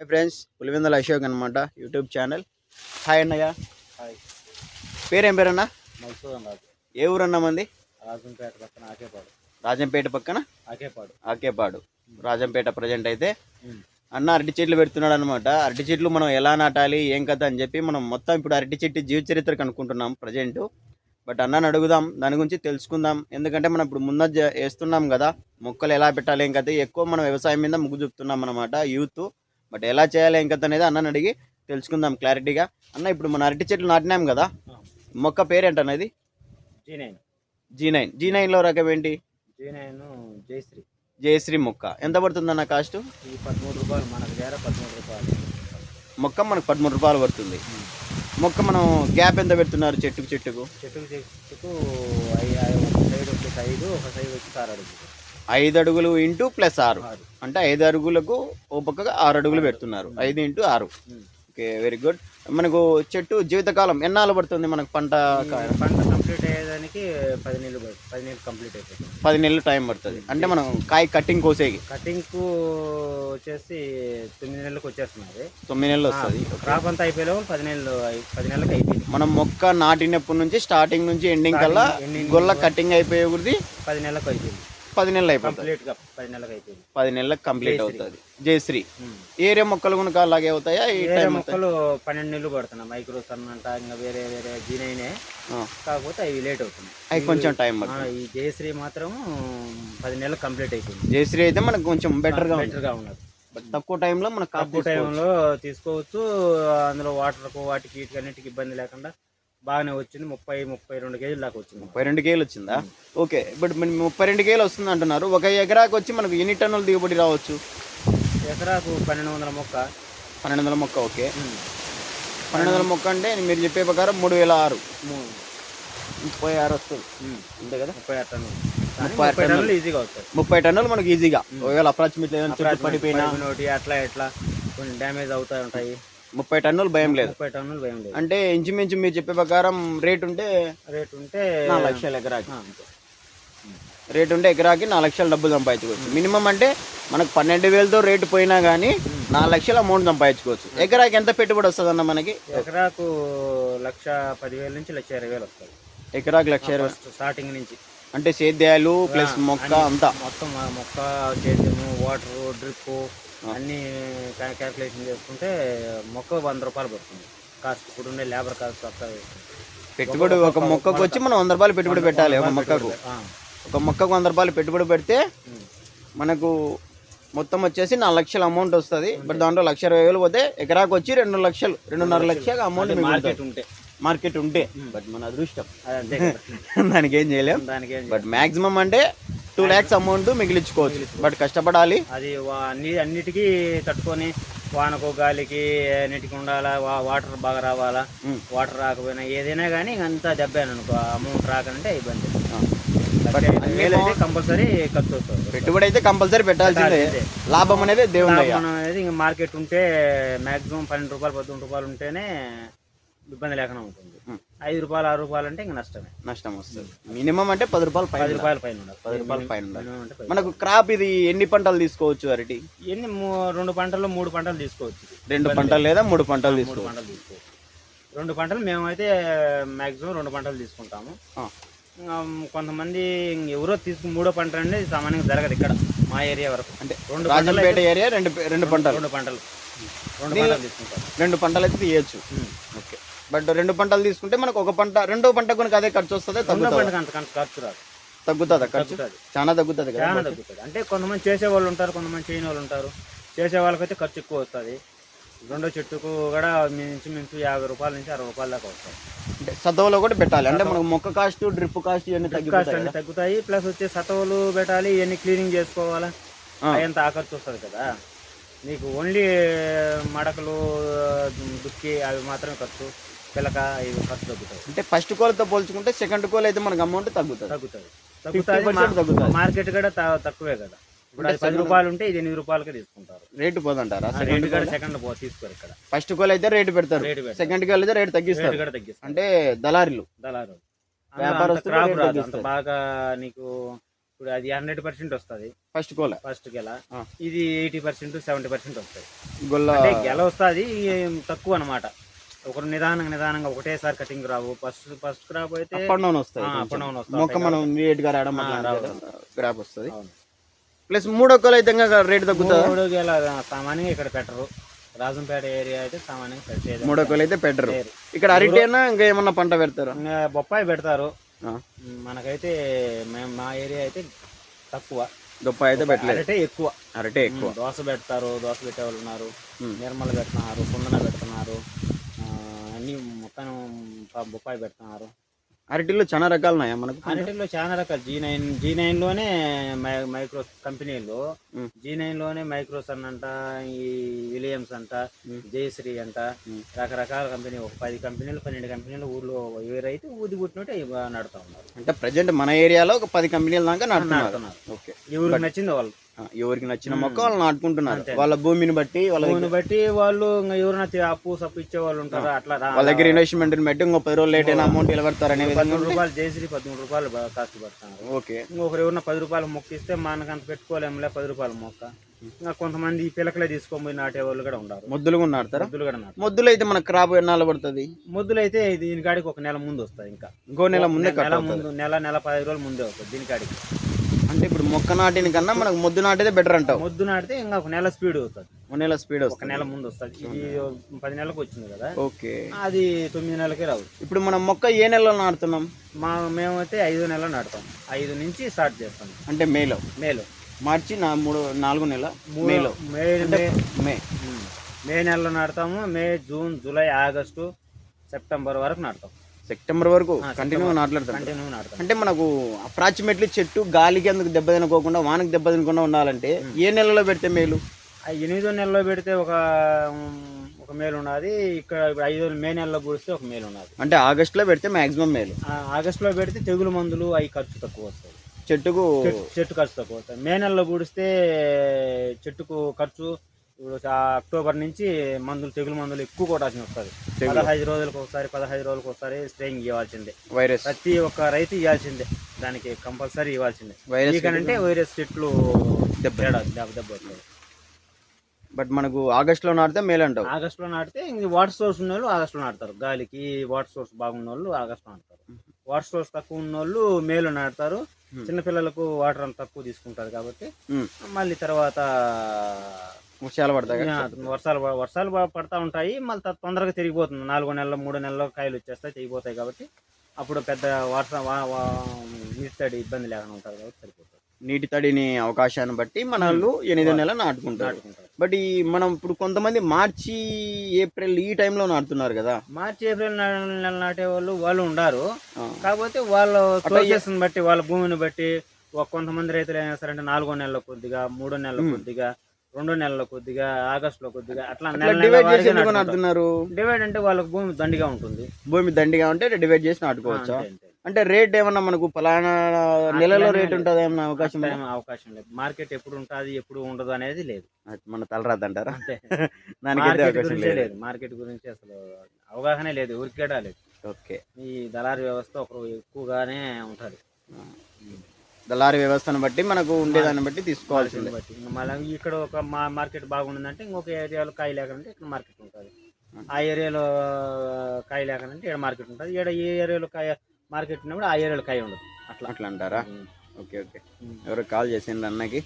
Hi friends Pulivendula Ashok అనమాట YouTube channel hi అన్నయ్య. Hi పేరేం పేరన్నా? మధుసూదన్ రాజు ఏ ఊరు అన్న మంది? రాజంపేట పక్కన ఆకేపాడు. రాజంపేట పక్కన? ఆకేపాడు. ఆకేపాడు. రాజంపేట ప్రజెంట్ అయితే. అన్న అరటి చెట్లు పెడుతున్నాడు అనమాట అరటి చెట్లు మనం ఎలా నాటాలి ఏం కథ అని చెప్పి మనం మొత్తం ఇప్పుడు అరటి చెట్టు జీవ చరిత్ర కనుక్కుంటున్నాం ప్రజెంట్ బట్ అన్నని అడుగుదాం దాని గురించి తెలుసుకుందాం. ఎందుకంటే మనం ఇప్పుడు ముంద వేస్తున్నాం కదా మొక్కలు ఎలా పెట్టాలి ఏం కథ ఎక్కువ మనం వ్యవసాయం మీద మొగ్గు చూపుతున్నాం అనమాట యూత్ బట్ ఎలా చేయాలి కథ అనేది అన్నని అడిగి తెలుసుకుందాం క్లారిటీగా. అన్న ఇప్పుడు మన అరటి చెట్లు నాటినాం కదా? మొక్క పేరేంటన్నది G nine G nine G నైన్లో రకం ఏంటి? G nine Jayashree. జయశ్రీ మొక్క. ఎంత పడుతుందన్న కాస్ట్? ఈ పదమూడు రూపాయలు మనకు వేరే పదమూడు రూపాయలు. మొక్క మనకు పదమూడు రూపాయలు పడుతుంది. మొక్క మనం గ్యాప్ ఎంత పెడుతున్నారు చెట్టుకు చెట్టుకు? చెట్టుకు చెట్టుకు ఒక సైడ్ వచ్చేసి ఐదు ఒక సైడ్ వచ్చి ఆరు అడుగులు. ఐదు అడుగులు ఇంటూ ప్లస్ ఆరు. అంటే ఐదు అడుగులకు ఓ పక్కగా ఆరు అడుగులు పెడుతున్నారు ఐదు ఇంటూ ఆరు. ఓకే వెరీ గుడ్ మనకు చెట్టు జీవితకాలం ఎన్నాళ్ళు పడుతుంది మనకు పంట పంట కంప్లీట్ అయ్యేదానికి పది నెలలు పది నెలలు కంప్లీట్ అయిపోతుంది. పది నెలలు టైం పడుతుంది. అంటే మనం కాయ కటింగ్ కోసేకి. కటింగ్కు వచ్చేసి తొమ్మిది నెలలకు వచ్చేస్తున్నది తొమ్మిది నెలలు వస్తుంది. క్రాప్ అంతా అయిపోయే పది నెలలు పది నెలలకు అయిపోయింది. మనం మొక్క నాటినప్పటి నుంచి స్టార్టింగ్ నుంచి ఎండింగ్ కల్లా గొల్ల కటింగ్ అయిపోయే కొద్ది పది నెలలకు అయిపోయింది. పది నెలలు అయిపోతుంది పది నెలలకు అయిపోయింది. పది నెలలకు కంప్లీట్. అవుతుంది. జయశ్రీ. ఏరే మొక్కలు కనుక అలాగే అవుతాయా? ఈ వేరే టైం మొక్కలు పన్నెండు నెలలు పడుతున్నాయి మైక్రో సన్ అంట ఇంకా వేరే వేరే జీనైనే కాకపోతే అవి లేట్ అవుతున్నాయి. అవి కొంచెం టైం ఆ, పడుతుంది. ఈ జయశ్రీ మాత్రం పది నెలలు కంప్లీట్ అయిపోయింది. జయశ్రీ అయితే మనకు కొంచెం బెటర్గా ఉంటుంది బెటర్గా ఉన్నది బట్ తక్కువ టైంలో మనకు తక్కువ. టైంలో తీసుకోవచ్చు. అందులో వాటర్కు వాటికి వీటికి అన్నిటికి ఇబ్బంది లేకుండా బాగానే వచ్చింది. ముప్పై ముప్పై రెండు కేజీల దాకా వచ్చింది. ముప్పై రెండు కేలు వచ్చిందా? ఓకే. బట్ మన ముప్పై రెండు కేలు వస్తుంది అంటున్నారు. ఒక ఎకరాకి వచ్చి మనకు ఎన్ని టన్నుల దిగుబడి రావచ్చు? ఎకరాకు పన్నెండు వందల మొక్క. పన్నెండు వందల మొక్క ఓకే. పన్నెండు వందల మొక్క అంటే మీరు చెప్పే ప్రకారం మూడు వేల ఆరు. ముప్పై ఆరు వస్తుంది. అంతే కదా? ముప్పై ఆరు టన్నులు. ముప్పై టన్నులు. ఈజీగా వస్తాయి. ముప్పై టన్నులు మనకి ఈజీగా ఒకవేళ అప్రాక్సిమేట్లీ పడిపోయినా. అట్లా ఎట్లా కొన్ని డ్యామేజ్ అవుతా ఉంటాయి. ముప్పై టన్నులు భయం లేదు. ముప్పై టన్నులు భయం లేదు. అంటే ఇంచుమించు మీరు చెప్పే ప్రకారం రేట్ ఉంటే రేట్ ఉంటే నాలుగు లక్షల ఎకరాకి. రేట్ ఉంటే ఎకరాకి నాలుగు లక్షలు డబ్బులు సంపాదించుకోవచ్చు. మినిమం అంటే మనకు పన్నెండు వేలతో రేటు పోయినా కానీ నాలుగు లక్షల అమౌంట్ సంపాదించుకోవచ్చు. ఎకరాకి ఎంత పెట్టుబడి వస్తుంది అన్న మనకి? ఎకరాకు లక్ష పదివేల నుంచి లక్ష ఇరవై వేలు వస్తుంది. ఎకరాకి లక్ష ఇరవై స్టార్టింగ్ నుంచి. అంటే సేద్యాలు ప్లస్ మొక్క అంతా. మొత్తం మొక్క సేద్యము వాటర్ డ్రిప్ అన్ని క్యాల్కులేషన్ చేసుకుంటే మొక్క వంద రూపాయలు పడుతుంది. కాస్ట్ ఇప్పుడు ఉండే లేబర్ కాస్ట్ అక్కడ పెట్టుబడి ఒక మొక్కకు వచ్చి మనం వంద రూపాయలు పెట్టుబడి పెట్టాలి ఒక మొక్కకు. ఒక మొక్కకు వంద రూపాయలు పెట్టుబడి పెడితే. మనకు మొత్తం వచ్చేసి నాలుగు లక్షల అమౌంట్ వస్తుంది. బట్ దాంట్లో లక్ష ఇరవై వేలు పోతే ఎకరాకు వచ్చి రెండు లక్షలు రెండున్నర లక్షల. అమౌంట్ మార్కెట్ ఉంటే. మార్కెట్ ఉంటే బట్ మన అదృష్టం. దానికి ఏం చేయలేం. దానికి బట్ మాక్సిమం అంటే టూ ల్యాక్స్ అమౌంట్ మిగిలించుకోవచ్చు. బట్ కష్టపడాలి. అది అన్ని అన్నిటికీ తట్టుకొని వానకు గాలికి అన్నిటికీ ఉండాలా వాటర్ బాగా రావాలా. వాటర్ రాకపోయినా ఏదైనా కానీ అంతా దెబ్బేను అనుకో అమౌంట్ రాకంటే ఇబ్బంది కంపల్సరీ ఖర్చు వస్తుంది. పెట్టుబడి అయితే కంపల్సరీ పెట్టాల్సిందే. లాభం అనేది ఇంకా మార్కెట్ ఉంటే మాక్సిమం పన్నెండు రూపాయలు పద్దెనిమిది రూపాయలు ఉంటేనే ఇబ్బంది లేకుండా ఉంటుంది. ఐదు రూపాయలు ఆరు రూపాయలు అంటే ఇంకా నష్టమే. నష్టం వస్తుంది. మినిమం అంటే పది రూపాయలు పది. రూపాయల పైన ఉండాలి. పది రూపాయల పైన ఉండాలి. మనకు క్రాప్ ఇది ఎన్ని పంటలు తీసుకోవచ్చు అరటి? ఎన్ని? రెండు పంటలు మూడు పంటలు తీసుకోవచ్చు. రెండు పంటలు లేదా. మూడు పంటలు మూడు తీసుకోవచ్చు? పంటలు తీసుకోవచ్చు. రెండు పంటలు మేమైతే మాక్సిమం రెండు పంటలు తీసుకుంటాము. కొంతమంది ఎవరో తీసుకుని మూడో పంట అనేది సామాన్యంగా జరగదు ఇక్కడ మా ఏరియా వరకు. అంటే రెండు పంటలు రాజంపేట ఏరియా రెండు రెండు పంటలు? రెండు పంటలు. రెండు పంటలు తీసుకుంటాం. రెండు పంటలు అయితే తీయచ్చు బట్ రెండు పంటలు తీసుకుంటే మనకు ఒక పంట రెండో పంట కొనుక అదే ఖర్చు వస్తుంది ఖర్చు రాదు. తగ్గుతుందా ఖర్చు? చాలా తగ్గుతుంది కదా చాలా తగ్గుతుంది. అంటే కొంతమంది చేసే వాళ్ళు ఉంటారు కొంతమంది చేయని వాళ్ళు ఉంటారు. చేసే వాళ్ళకైతే ఖర్చు ఎక్కువ వస్తుంది. రెండో చెట్టుకు కూడా మించు మించు యాభై రూపాయల నుంచి అరవై రూపాయల దాకా వస్తుంది అంటే సతవలో కూడా పెట్టాలి. అంటే మనకు మొక్క కాస్ట్ డ్రిప్ కాస్ట్ ఇవన్నీ అన్ని తగ్గుతాయి. ప్లస్ వచ్చే సతవులు పెట్టాలి ఇవన్నీ క్లీనింగ్ చేసుకోవాలా. అయంత ఆ ఖర్చు వస్తుంది కదా? నీకు ఓన్లీ మడకలు దుక్కి అవి మాత్రమే ఖర్చు. పిలక ఇవి ఖర్చు తగ్గుతాయి. అంటే ఫస్ట్ కోల్తో పోల్చుకుంటే సెకండ్ కోల్ అయితే మనకు అమౌంట్ తగ్గుతుంది. తగ్గుతుంది 50% తగ్గుతుంది. మార్కెట్ కూడా తక్కువే కదా. ఇప్పుడు అది పది రూపాయలు ఉంటే ఇది ఎనిమిది రూపాయలకే తీసుకుంటారు. రేటు పోదంటారా? రేటు కూడా సెకండ్ పో తీసుకోరు ఇక్కడ. ఫస్ట్ కోల్ అయితే రేటు పెడతారు. సెకండ్ కోల్ అయితే రేటు తగ్గిస్తారు. అంటే దళారీలు. దళారు. వ్యాపారస్తులు. బాగా నీకు ఇప్పుడు అది హండ్రెడ్ పర్సెంట్ వస్తుంది. ఫస్ట్ కోల. ఫస్ట్ గెల. ఇది ఎయిటీ పర్సెంట్ సెవెంటీ పర్సెంట్ వస్తుంది. గొల్ల గెల వస్తుంది తక్కువ అనమాట ఒకరు నిదానంగా నిదానంగా ఒకటేసారి కటింగ్ రావు. ఫస్ట్ ఫస్ట్ క్రాప్ అయితే డౌన్ వస్తాయి వస్తాయి. మొక్క మనం గా రావడం. గ్రాప్ వస్తుంది. ప్లస్ మూడో కోల అయితే ఇంకా రేట్ తగ్గుతుందా? మూడు గెల సామాన్యంగా ఇక్కడ పెట్టరు. రాజంపేట ఏరియా అయితే సామాన్యంగా పెట్టేది. మూడో కోల అయితే పెట్టరు. ఇక్కడ అరటి అయినా ఇంకా ఏమన్నా పంట పెడతారు? బొప్పాయి పెడతారు. మనకైతే మేము మా ఏరియా అయితే తక్కువ. గొప్ప అయితే పెట్టలేదు. అరటే ఎక్కువ. అరటే ఎక్కువ. దోశ పెడతారు దోశ పెట్టే వాళ్ళు ఉన్నారు. నిర్మల పెడుతున్నారు కుందన పెడుతున్నారు. అన్ని మొత్తం బొప్పాయి పెడుతున్నారు. అరటిలో చాలా రకాలు ఉన్నాయా మనకు? అన్నిటిలో చాలా రకాలు. జీ నైన్ జీ నైన్లోనే మై- మైక్రోస్ కంపెనీలు. జీ నైన్లోనే మైక్రోస్ అని అంట ఈ విలియమ్స్ అంట. జయశ్రీ అంట. రకరకాల కంపెనీ ఒక పది కంపెనీలు పన్నెండు కంపెనీలు ఊర్లో ఎవరైతే ఊది పుట్టినట్టు నడుతా ఉన్నారు. అంటే ప్రజెంట్ మన ఏరియాలో ఒక పది కంపెనీల దాకా నాటుతున్నారు ఓకే. ఎవరికి నచ్చింది వాళ్ళు. ఎవరికి నచ్చిన. మొక్క వాళ్ళు నాటుకుంటున్నారు. వాళ్ళ భూమిని బట్టి వాళ్ళ భూమిని బట్టి వాళ్ళు ఎవరైనా అప్పు సప్పు ఇచ్చే వాళ్ళు ఉంటారు? అట్లా వాళ్ళ దగ్గర ఇన్వెస్ట్మెంట్ బట్టి ఇంకో పది రోజులు లేట్ అయిన అమౌంట్ ఎలా పెడతారు అనే విధంగా పదమూడు రూపాయలు జయశ్రీ పదమూడు రూపాయలు కాస్ట్ పడుతున్నారు ఓకే. ఇంకొకరు ఎవరన్నా పది రూపాయల మొక్క ఇస్తే మనకంత పెట్టుకోలేములే పది రూపాయల మొక్క. ఇంకా కొంతమంది ఈ పిలకలే తీసుకొని పోయి నాటే వాళ్ళు కూడా ఉన్నారు మొద్దులు కూడా నాటుతారా? ముద్దులు కూడా నాటు మొద్దులు అయితే మన క్రాప్ ఎన్నాళ్ళు పడుతుంది? ముద్దులు అయితే దీనికాడికి ఒక నెల ముందు వస్తుంది ఇంకా. ఇంకో నెల ముందే నెల ముందు నెల నెల పది రోజులు ముందే వస్తుంది దీనికాడికి అంటే ఇప్పుడు మొక్క నాటిన కన్నా మనకు మొద్దు నాటితే బెటర్ అంటావు. ముద్దు నాటితే ఇంకా ఒక నెల స్పీడ్ అవుతుంది. ఒక నెల స్పీడ్ ఒక వస్తుంది. నెల ముందు వస్తుంది. ఇది పది నెలలకు వచ్చింది కదా. ఓకే. అది తొమ్మిది నెలలకే రావు. ఇప్పుడు మనం మొక్క ఏ నెలలో నాటుతున్నాం? మా మేమైతే ఐదు నెలలు నాటుతాం. ఐదు నుంచి స్టార్ట్ చేస్తాం. అంటే మేలో? మేలో. మార్చి నా మూడు నాలుగు నెల? మేలో. మే. మే. మే నెలలో నాటుతాము. May June July August September వరకు నాటుతాం. సెప్టెంబర్ వరకు కంటిన్యూ. నాట్లాడతాం అంటే మనకు అప్రాక్సిమేట్లీ చెట్టు గాలికి అందుకు దెబ్బ తినకోకుండా వానకు దెబ్బ తినకుండా ఉండాలంటే ఏ నెలలో పెడితే మేలు? ఎనిమిదో నెలలో పెడితే ఒక ఒక మేలు ఉన్నది. ఇక్కడ ఐదో మే నెలలో పూడిస్తే ఒక మేలు ఉన్నది. అంటే ఆగస్టులో పెడితే మాక్సిమం మేలు. ఆగస్టులో పెడితే తెగులు మందులు అవి ఖర్చు తక్కువ వస్తుంది చెట్టుకు చెట్టు ఖర్చు తక్కువ వస్తుంది మే నెలలో పూడిస్తే చెట్టుకు ఖర్చు ఇప్పుడు అక్టోబర్ నుంచి మందులు తెగులు మందులు ఎక్కువ కొట్టాల్సి వస్తుంది. పదహైదు రోజులకు ఒకసారి పదహైదు రోజులకు ఒకసారి స్ప్రేయింగ్ ఇవ్వాల్సిందే వైరస్. ప్రతి ఒక్క రైతు ఇవ్వాల్సిందే దానికి కంపల్సరీ ఇవ్వాల్సిందే. వైరస్ ఎందుకంటే వైరస్ చెట్లు దెబ్బ. దెబ్బ దెబ్బ బట్ మనకు ఆగస్టులో నాటితే మేలు అంటావు. ఆగస్టులో నాటితే ఇంక వాటర్ సోర్స్ ఉన్న వాళ్ళు ఆగస్టులో నాటుతారు. గాలికి వాటర్ సోర్స్ బాగున్న వాళ్ళు ఆగస్టులో నాటుతారు. వాటర్ సోర్స్ తక్కువ ఉన్న వాళ్ళు మేలో నాటుతారు. చిన్నపిల్లలకు వాటర్ అంత తక్కువ తీసుకుంటారు కాబట్టి. మళ్ళీ తర్వాత వర్షాలు పడతాయి? కదా. వర్షాలు వర్షాలు బాగా పడతా ఉంటాయి. మళ్ళీ తొందరగా తిరిగిపోతుంది. నాలుగో నెలలో మూడో నెలలో కాయలు వచ్చేస్తాయి తెగిపోతాయి కాబట్టి. అప్పుడు పెద్ద వర్ష నీటి తడి ఇబ్బంది లేకుండా ఉంటారు కాబట్టి సరిపోతుంది. నీటి తడిని అవకాశాన్ని బట్టి మన వాళ్ళు ఎనిమిదో నెల నాటుకుంటారు. నాటుకుంటారు. బట్ ఈ మనం ఇప్పుడు కొంతమంది మార్చి ఏప్రిల్ ఈ టైంలో నాటుతున్నారు కదా? మార్చి ఏప్రిల్ నెల నెల నాటే వాళ్ళు వాళ్ళు ఉండారు. ఆ, కాకపోతే వాళ్ళ అట్లా సోర్సెస్ని బట్టి వాళ్ళ భూమిని బట్టి ఒక కొంతమంది రైతులు ఏం చేస్తారంటే నాలుగో నెలలో కొద్దిగా మూడో నెలలో. కొద్దిగా రెండో నెలలో కొద్దిగా ఆగస్టులో కొద్దిగా అట్లా డివైడ్ చేసి ఎందుకు. నాటుతున్నారు? డివైడ్ అంటే వాళ్ళకి భూమి దండిగా ఉంటుంది. భూమి దండిగా ఉంటే డివైడ్ చేసి నాటుకోవచ్చా. అంటే రేట్ ఏమన్నా మనకు పలానా నెలలో రేట్ ఉంటుంది ఏమన్నా అవకాశం అవకాశం లేదు. మార్కెట్ ఎప్పుడు ఉంటుంది ఎప్పుడు ఉండదు అనేది లేదు. మన తలరాదు అంటారా? అవకాశం లేదు. లేదు. మార్కెట్ గురించి అసలు అవగాహనే లేదు ఊరికేడా లేదు. ఓకే. ఈ దళారీ వ్యవస్థ ఒకరు ఎక్కువగానే ఉంటుంది. దళారీ వ్యవస్థను బట్టి మనకు ఉండేదాన్ని బట్టి తీసుకోవాల్సిందే. బట్టి. మళ్ళీ ఇక్కడ ఒక మా మార్కెట్ బాగుందంటే ఇంకొక ఏరియాలో కాయ లేకంటే ఇక్కడ మార్కెట్ ఉంటుంది. ఆ ఏరియాలో కాయ లేకనంటే ఇక్కడ మార్కెట్ ఉంటుంది. ఇక్కడ ఏ ఏరియాలో కాయ మార్కెట్ ఉన్నప్పుడు ఆ ఏరియాలో కాయ ఉండదు. అట్లా. అట్లా అంటారా. Okay okay. ఎవరు కాల్ చేసిండ్రు అన్నకి.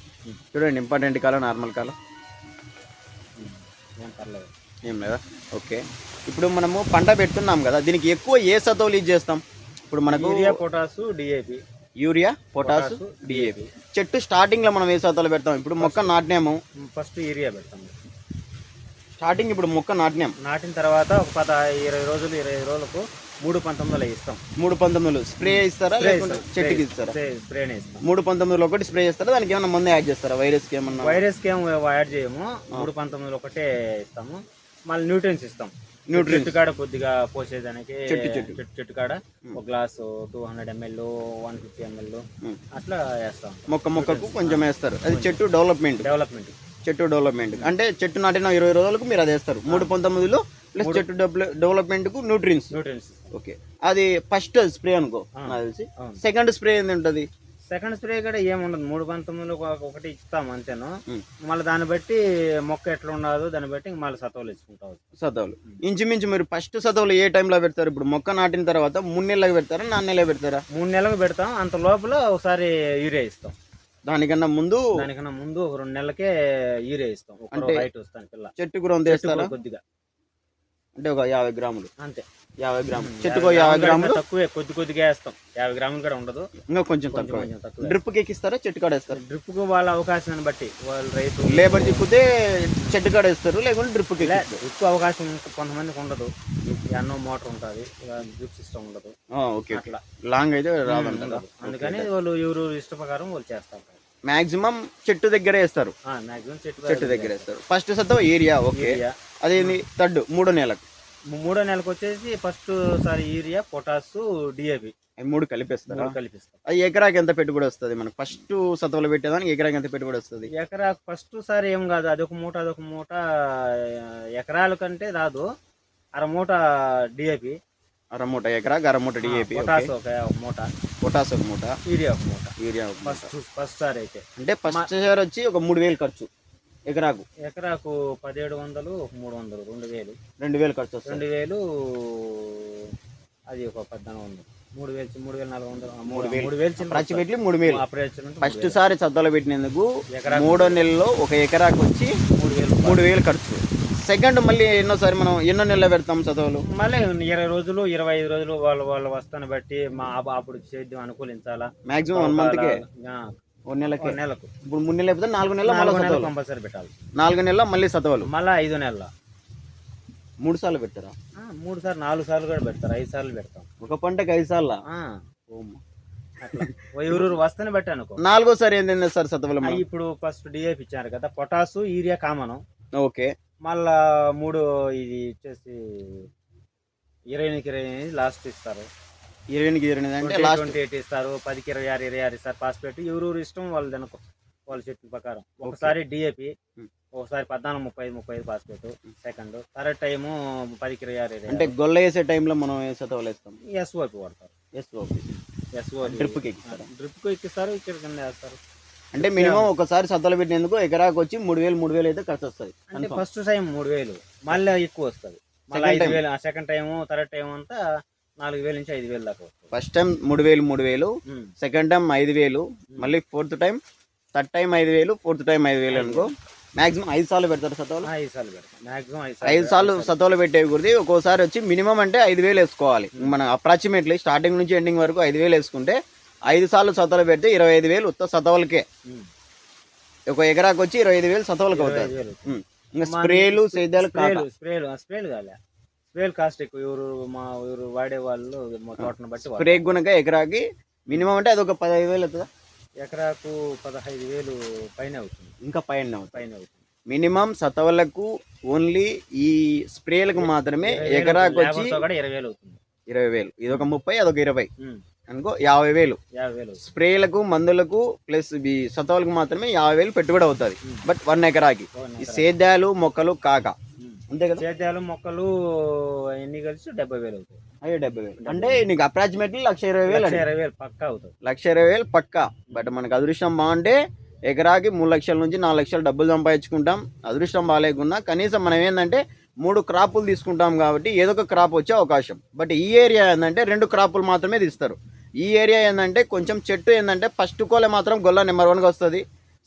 చూడండి ఇంపార్టెంట్ కాలం నార్మల్ కాలం. ఏం పర్లేదు. ఏం లేదా? ఓకే. ఇప్పుడు మనము పంట పెడుతున్నాం కదా దీనికి ఎక్కువ ఏ సతవులు యూజ్ చేస్తాం? ఇప్పుడు మనకు urea potash DAP. Urea potash DAP. చెట్టు స్టార్టింగ్లో మనం ఏ సతవులు పెడతాం? ఇప్పుడు మొక్క నాటినాము. ఫస్ట్ యూరియా పెడతాం. స్టార్టింగ్ ఇప్పుడు మొక్క నాటినాం నాటిన తర్వాత ఒక పద ఇరవై రోజులు ఇరవై రోజులకు మూడు పంతొమ్మిదిలో ఇస్తాం. మూడు పంతొమ్మిదిలో. స్ప్రే ఇస్తారా. చెట్టుకి ఇస్తారా? స్ప్రే స్ప్రేనే ఇస్తాం. మూడు పంతొమ్మిదిలో ఒకటి స్ప్రే చేస్తారా? దానికి ఏమైనా మందు యాడ్ చేస్తారా? వైరస్కి ఏమన్నా? వైరస్కి ఏం యాడ్ చేయము. మూడు పంతొమ్మిదిలో ఒకటే ఇస్తాము. మళ్ళీ న్యూట్రియన్స్ ఇస్తాం. చెట్టు కాడ కొద్దిగా పోసేదానికి చెట్టు చెట్టు. కాడ ఒక glass two hundred ML one fifty ML. Um. అట్లా వేస్తాం మొక్క మొక్కకు కొంచెం వేస్తారు. అది చెట్టు డెవలప్మెంట్ డెవలప్మెంట్ చెట్టు డెవలప్మెంట్ అంటే చెట్టు నాటిన ఇరవై రోజులకు మీరు అది వేస్తారు. మూడు పంతొమ్మిదిలో ప్లస్ చెట్టు డెవలప్మెంట్కు న్యూట్రియన్స్ న్యూట్రియన్స్ ఓకే. అది ఫస్ట్ స్ప్రే అనుకో. నాకు తెలిసి. సెకండ్ స్ప్రే ఏంది ఉంటుంది? సెకండ్ స్ప్రే కూడా ఏముండదు మూడు పంతొమ్మిదిలో ఒక- ఒకటి ఇస్తాం అంతేను. మళ్ళీ దాన్ని బట్టి మొక్క ఎట్లా ఉండదు దాన్ని బట్టి మళ్ళీ సతవలు ఇచ్చుకుంటాం సతవులు ఇంచుమించు మీరు ఫస్ట్ సతవులు ఏ టైంలో పెడతారు? ఇప్పుడు మొక్క నాటిన తర్వాత మూడు నెలలకు పెడతారా? నాలుగు నెలలకు పెడతారా? మూడు నెలలకు పెడతాం. అంత లోపల ఒకసారి యూరియా ఇస్తాం దానికన్నా ముందు దానికన్నా ముందు ఒక రెండు నెలలకే యూరియా ఇస్తాం అంటే చెట్టు కూడా కొద్దిగా. అంటే ఒక యాభై గ్రాములు. అంతే. యాభై గ్రాములు. చెట్టుకో యాభై గ్రాములు? తక్కువే కొద్ది కొద్దిగా వేస్తాం. యాభై గ్రాములు కూడా ఉండదు. ఇంకా కొంచెం తక్కువ. డ్రిప్ ఎక్కిస్తారా చెట్టు కాడ వేస్తారు? డ్రిప్కు వాళ్ళ అవకాశాన్ని బట్టి వాళ్ళ రైతు లేబర్ తిప్పితే చెట్టు కాడ వేస్తారు లేకుంటే డ్రిప్ లే, ఎక్కువ అవకాశం కొంతమందికి ఉండదు. ఎన్నో మోటార్ ఉంటుంది డ్రిప్ సిస్టమ్ ఉండదు. ఓకే అట్లా. లాంగ్ అయితే రాదంటారా. అందుకని వాళ్ళు ఎవరు ఇష్ట ప్రకారం వాళ్ళు చేస్తా ఉంటారు మాక్సిమం చెట్టు దగ్గర వేస్తారు. మాక్సిమం చెట్టు చెట్టు దగ్గర వేస్తారు. ఫస్ట్ సత్తం ఏరియా ఓకే అదేంది? థర్డ్ మూడో నెలకు. మూడో నెలకు వచ్చేసి ఫస్ట్ సారి యూరియా పొటాస్ డిఏపి. మూడు కలిపేస్తారా? కలిపిస్తాం. అది ఎకరాకి ఎంత పెట్టుబడి వస్తుంది? మనకు ఫస్ట్ సత్వలో పెట్టేదానికి ఎకరాకి ఎంత పెట్టుబడి వస్తుంది? ఎకరా ఫస్ట్ సారి ఏం కాదు అదొక మూట అదొక మూట ఎకరాల కంటే రాదు. అర మూట డిఏపి. అరమూట ఎకరాకి అరమూట డిఏపి పొటాస్ ఒక మూట. పొటాస్ ఒక మూట. యూరియా ఒక మూట. యూరియా. ఫస్ట్ ఫస్ట్ సారి అయితే. అంటే ఫస్ట్ ఇయర్ వచ్చి ఒక మూడు వేలు ఖర్చు. ఎకరాకు? ఎకరాకు పదిహేడు వందలు ఒక మూడు వందలు రెండు వేలు. రెండు వేలు ఖర్చు వస్తుంది రెండు వేలు అది ఒక పద్నాలుగు వందలు. మూడు వేలు మూడు వేలు నాలుగు వందలు మూడు వేలు. మూడు వేలు అప్రాక్సిమేట్లీ మూడు వేలు. ఫస్ట్ సారి సద్దలు పెట్టినందుకు మూడో నెలలో ఒక ఎకరాకు వచ్చి మూడు వేలు. మూడు వేలు ఖర్చు. సెకండ్ మళ్ళీ ఎన్నోసారి మనం ఎన్నో నెలలో పెడతాం చదువులు? మళ్ళీ ఇరవై రోజులు ఇరవై ఐదు రోజులు వాళ్ళు వాళ్ళ వస్తాను బట్టి మా అప్పుడు సేద్యం అనుకూలించాలా? మాక్సిమం వన్ మంత్ కే? ఆ, ఒక నెలకి. నెలకు. ఇప్పుడు మూడు నెలలు నాలుగు నెలలు మళ్ళీ నాలుగు నెలలు సతవలు కంపల్సరీ పెట్టాలి. నాలుగు నెలలు మళ్ళీ సతవలు మళ్ళీ ఐదు నెలల. మూడు సార్లు పెట్టారా మూడు సార్లు నాలుగు సార్లు కూడా పెడతారు. ఐదు సార్లు పెడతాం. ఒక పంటకి ఐదు సార్లు? ఎవరు వస్తాను బట్టి అనుకో. నాలుగోసారి ఏంటంటే సార్ సతవలు ఇప్పుడు ఫస్ట్ డిఏపి ఇచ్చారు కదా పొటాసు యూరియా కామను. ఓకే. మళ్ళా మూడు ఇది వచ్చేసి ఇరవై ఇరవై లాస్ట్ ఇస్తారు. ఇరవై ఎనిమిది ఇరవై ఎనిమిది అంటే లాస్ట్ ట్వంటీ ఎయిట్ ఇస్తారు పదికి ఇరవై ఆరు ఇరవై ఆరు ఇస్తారు పాస్పేట్ ఎవరెవరు ఇష్టం వాళ్ళు అనుకో వాళ్ళ చెట్ల ప్రకారం. ఒకసారి డిఏపి Hmm. ఒకసారి పద్నాలుగు ముప్పై ఐదు ముప్పై ఐదు పాస్పేట్ సెకండ్ థర్డ్ టైము పదికి ఇరవై ఆరు అంటే గొల్ల వేసే టైంలో మనం ఏ సతవలు వేస్తాం? ఎస్ఓపి వాడతారు. ఎస్ ఓకే ఎస్ఓ Drip కి ఎక్కిస్తారా? డ్రిప్కు ఎక్కిస్తారు ఇక్కడ కింద వేస్తారు. అంటే మినిమం ఒకసారి సతవలు పెట్టినందుకు ఎకరాకు వచ్చి మూడు వేలు మూడు వేలు అయితే ఖర్చు వస్తుంది. అంటే ఫస్ట్ టైం మూడు వేలు మళ్ళీ ఎక్కువ వస్తుంది. మళ్ళీ ఐదు. వేలు సెకండ్ టైం థర్డ్ టైం అంతా నాలుగు వేలు నుంచి ఐదు వేలు దాకా ఫస్ట్ టైం మూడు వేలు మూడు వేలు. సెకండ్ టైం ఐదు వేలు. మళ్ళీ ఫోర్త్ టైం థర్డ్ టైం ఐదు వేలు ఫోర్త్ టైం ఐదు వేలు అనుకో. మాక్సిమం ఐదు సార్లు పెడతారు సతవలు ఆ, ఐదు సార్లు పెడతాం మాక్సిమం ఐదు ఐదు సార్లు సతవలు పెట్టేవి కుదిరి ఒక్కోసారి వచ్చి మినిమం అంటే ఐదు వేలు వేసుకోవాలి. మనం అప్రాక్సిమేట్లీ స్టార్టింగ్ నుంచి ఎండింగ్ వరకు ఐదు వేలు వేసుకుంటే ఐదు సార్లు సతవలు పెడితే ఇరవై ఐదు వేలు ఉత్త సతవలకే ఉమ్. ఒక ఎకరాకు వచ్చి ఇరవై ఐదు వేలు సతవలకు అవుతుంది ఉమ్. ఇంకా స్ప్రేలు సేద్యాలు స్ప్రేలు స్ప్రేలు కాలే స్ప్రేలు కాస్ట్ ఎక్కువ ఎవరు మా ఎవరు వాడే వాళ్ళు మా తోటను బట్టి. స్ప్రే గుణక ఎకరాకి మినిమం అంటే అది ఒక పదహైదు వేలు అవుతుందా ఎకరాకు పదహైదు వేలు పైన అవుతుంది ఇంకా పైన అవుతుంది పైన అవుతుంది మినిమం సతవలకు ఓన్లీ ఈ స్ప్రేలకు మాత్రమే ఇరవై వేలు ఎకరాకు అవుతుంది. వచ్చి లేబర్తో కూడా ఇరవై వేలు అవుతుంది ఇరవై వేలు ఇది ఒక ముప్పై అదొక ఇరవై ఉమ్. అనుకో యాభై వేలు యాభై వేలు అవుతుంది స్ప్రేలకు మందులకు ప్లస్ ఈ సతవలకు మాత్రమే యాభై వేలు పెట్టుబడి అవుతుంది. బట్ వన్ ఎకరాకి ఈ. సేద్యాలు మొక్కలు కాక. అంతే కదా? సేద్యాలు మొక్కలు ఎన్ని కలిసి డెబ్బై వేలు అవుతాయి. అయ్యో డెబ్బై వేలు. అంటే నీకు అప్రాక్సిమేట్లీ లక్ష ఇరవై వేలు లక్ష ఇరవై వేలు పక్కా అవుతుంది లక్ష ఇరవై వేలు పక్కా. బట్ మనకు అదృష్టం బాగుంటే ఎకరాకి మూడు లక్షల నుంచి నాలుగు లక్షలు డబ్బులు సంపాదించుకుంటాం. అదృష్టం బాగాలేకున్నా కనీసం మనం ఏంటంటే మూడు క్రాపులు తీసుకుంటాం కాబట్టి ఏదో ఒక క్రాప్ వచ్చే అవకాశం. బట్ ఈ ఏరియా ఏంటంటే రెండు క్రాపులు మాత్రమే తీస్తారు. ఈ ఏరియా ఏంటంటే కొంచెం చెట్టు ఏంటంటే ఫస్ట్ కోలే మాత్రం గొల్ల నెంబర్ వన్గా వస్తుంది.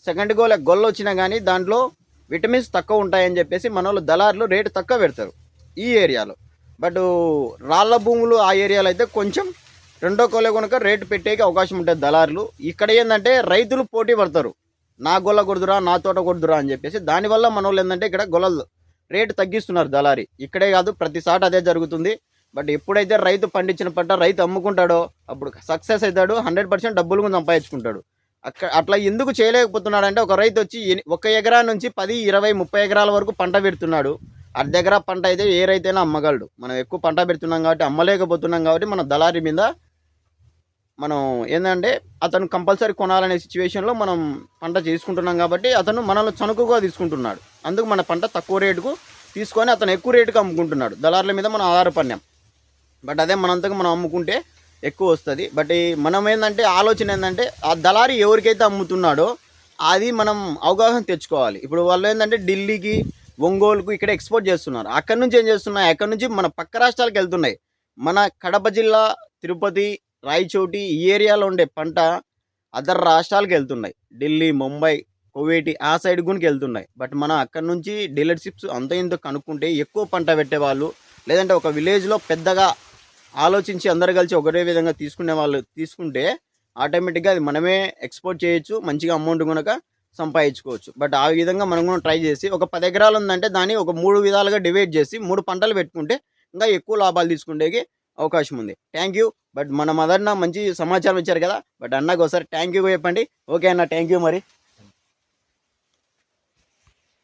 సెకండ్ గోలే గొల్ల వచ్చినా కానీ దాంట్లో విటమిన్స్ తక్కువ ఉంటాయని చెప్పేసి మన వాళ్ళు దళారులు రేటు తక్కువ పెడతారు ఈ ఏరియాలో. బట్ రాళ్ళ భూములు ఆ ఏరియాలో అయితే కొంచెం రెండో కోలే కనుక రేటు పెట్టేకి అవకాశం ఉంటుంది దళారులు. ఇక్కడ ఏంటంటే రైతులు పోటీ పడతారు. నా గొల్ల కొడుదురా నా తోట కొడుదురా అని చెప్పేసి. దానివల్ల మన వాళ్ళు ఏంటంటే ఇక్కడ గొల్లలు రేటు తగ్గిస్తున్నారు దళారి. ఇక్కడే కాదు ప్రతిసారి అదే జరుగుతుంది. బట్ ఎప్పుడైతే రైతు పండించిన పంట రైతు అమ్ముకుంటాడో అప్పుడు సక్సెస్ అవుతాడు హండ్రెడ్ పర్సెంట్ డబ్బులు కూడా సంపాదించుకుంటాడు. అక్కడ అట్లా ఎందుకు చేయలేకపోతున్నాడంటే ఒక రైతు వచ్చి ఒక ఎకరా నుంచి పది ఇరవై ముప్పై ఎకరాల వరకు పంట పెడుతున్నాడు. అర్ధ ఎకరా పంట అయితే ఏ రైతైనా అమ్మగలడు. మనం ఎక్కువ పంట పెడుతున్నాం కాబట్టి అమ్మలేకపోతున్నాం కాబట్టి మన దళారి మీద మనం ఏంటంటే అతను కంపల్సరీ కొనాలనే సిచ్యువేషన్లో మనం పంట చేసుకుంటున్నాం కాబట్టి అతను మనల్ని చనుకుగా తీసుకుంటున్నాడు. అందుకు మన పంట తక్కువ రేటుకు తీసుకొని అతను ఎక్కువ రేటుకు అమ్ముకుంటున్నాడు. దళారుల మీద మనం ఆధారపడినాం. బట్ అదే మనంతకు మనం అమ్ముకుంటే ఎక్కువ వస్తుంది. బట్ మనం ఏంటంటే ఆలోచన ఏంటంటే ఆ దళారి ఎవరికైతే అమ్ముతున్నాడో అది మనం అవగాహన తెచ్చుకోవాలి. ఇప్పుడు వాళ్ళు ఏంటంటే ఢిల్లీకి ఒంగోలుకు ఇక్కడ ఎక్స్పోర్ట్ చేస్తున్నారు. అక్కడ నుంచి ఏం చేస్తున్నాయి? అక్కడ నుంచి మన పక్క రాష్ట్రాలకు వెళ్తున్నాయి. మన కడప జిల్లా తిరుపతి రాయచోటి ఈ ఏరియాలో ఉండే పంట అదర్ రాష్ట్రాలకు వెళ్తున్నాయి. ఢిల్లీ ముంబై కువేటి ఆ సైడ్ గునికి వెళ్తున్నాయి. బట్ మనం అక్కడ నుంచి డీలర్షిప్స్ అంత ఇంత కనుక్కుంటే ఎక్కువ పంట పెట్టేవాళ్ళు లేదంటే ఒక విలేజ్లో పెద్దగా ఆలోచించి అందరు కలిసి ఒకటే విధంగా తీసుకునే వాళ్ళు తీసుకుంటే ఆటోమేటిక్గా అది మనమే ఎక్స్పోర్ట్ చేయొచ్చు మంచిగా అమౌంట్ కనుక సంపాదించుకోవచ్చు. బట్ ఆ విధంగా మనం కూడా ట్రై చేసి ఒక పది ఎకరాలు ఉందంటే దాన్ని ఒక మూడు విధాలుగా డివైడ్ చేసి మూడు పంటలు పెట్టుకుంటే ఇంకా ఎక్కువ లాభాలు తీసుకునేకి అవకాశం ఉంది. థ్యాంక్ యూ బట్ మన మదర్న మంచి సమాచారం ఇచ్చారు కదా. బట్ అన్నకు ఒకసారి థ్యాంక్ యూ చెప్పండి. ఓకే అన్న థ్యాంక్ యూ మరి.